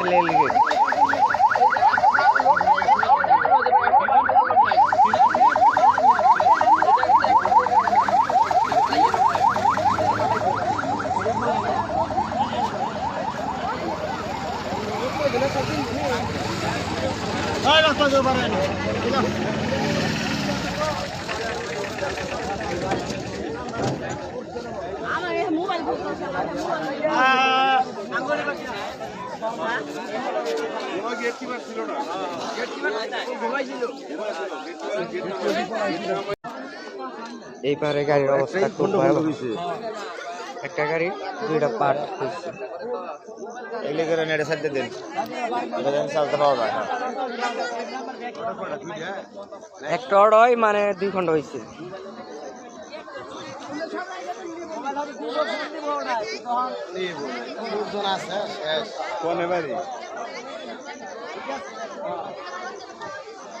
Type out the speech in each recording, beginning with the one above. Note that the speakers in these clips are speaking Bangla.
darle el... Ah, এই পারে গাড়ির অবস্থা খুব ভয়াবহ। একটা গাড়ি দুইটা পার্ট হয়েছে এগুলি করে নেড়ে সাইডে দিন। এটা যেন চালতে পাওয়া যায় একটা অড়য় মানে দুই খন্ড হয়েছে কোনে বাড়ি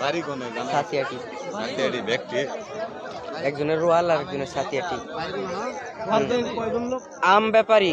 বাড়ি কোনে সাথিয়াটি। গান ব্যক্তি। একজনের রোয়াল আর একজনের সাথিয়াটি। আম ব্যাপারী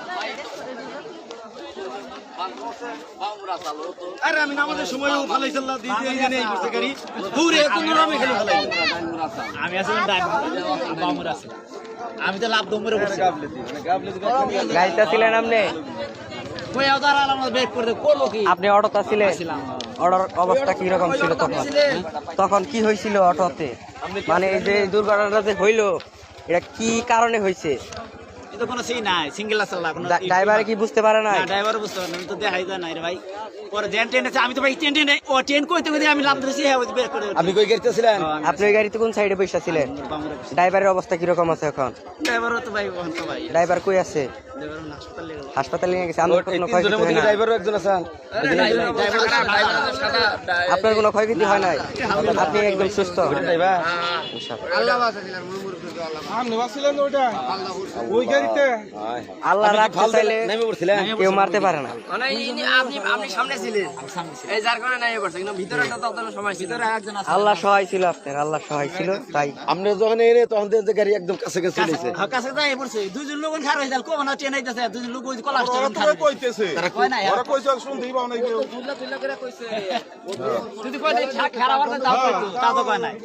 আরে আমি নামাজের সময় ফালাইছিলাম দিতে এই এই করতে গাড়ি দূরে কোন নামে খেলে ফালাই আমি আসলে বামুর আছে। আমি তো লাভ দমরে গাড়িটা ছিলেন আপনি? আপনি অটোটা ছিলেন অটোর অবস্থা কি রকম ছিল তখন? তখন কি হয়েছিল অটোতে? মানে এই যে দুর্ঘটনাটা যে হইল এটা কি কারণে হয়েছে এটা কোনো সেই নাই সিঙ্গেল আসলে ড্রাইভার ড্রাইভারে কি বুঝতে পারে না ড্রাইভার বুঝতে পারে না তো দেখাই যায় না রে ভাই। পরে জেন ট্রেন আছে আমি তো ভাই ট্রেন ট্রেন ও ট্রেন কইতে কইতে আমি লাভ ধরেছি হ্যাঁ বের করে আপনি কই গেছিলেন আপনি ওই গাড়িতে কোন সাইডে বসে ছিলেন বামুরে ড্রাইভারের অবস্থা কীরকম আছে এখন? ড্রাইভারও তো ভাই বহন তো ভাই। ড্রাইভার কই আছে? হাসপাতালে নিয়ে গেছে আমার কোনো ক্ষয়ক্ষতি হয় না ড্রাইভারও একজন আছেন আপনার কোনো ক্ষয়ক্ষতি হয় নাই? আপনি একদম সুস্থ। ড্রাইভার। আল্লাহ রাখতে চাইলে কেউ মারতে পারে না। আপনি সামনে ছিলেন এই যার কারণে নাই পড়ছে কিন্তু ভিতরে তত সময় ছিল। একজন আল্লাহ সহায় ছিল আপনার আল্লাহ সহায় ছিল তাই। আপনি যখন এনে তখন দেখেন গাড়ি একদম কাছে কাছে চলেছে। কাছে যাই পড়ছে। দুজন লোক খার হয়ে যাল কোন ট্রেন আইতাছে? দুজন লোক কলা স্টেশন খার কইতেছে। কই না ওরা কইছে শুনতেই পাও না কেউ। তুলা তুলা করে কইছে। যদি কই খারাপ আর দাও তা তো কয় নাই।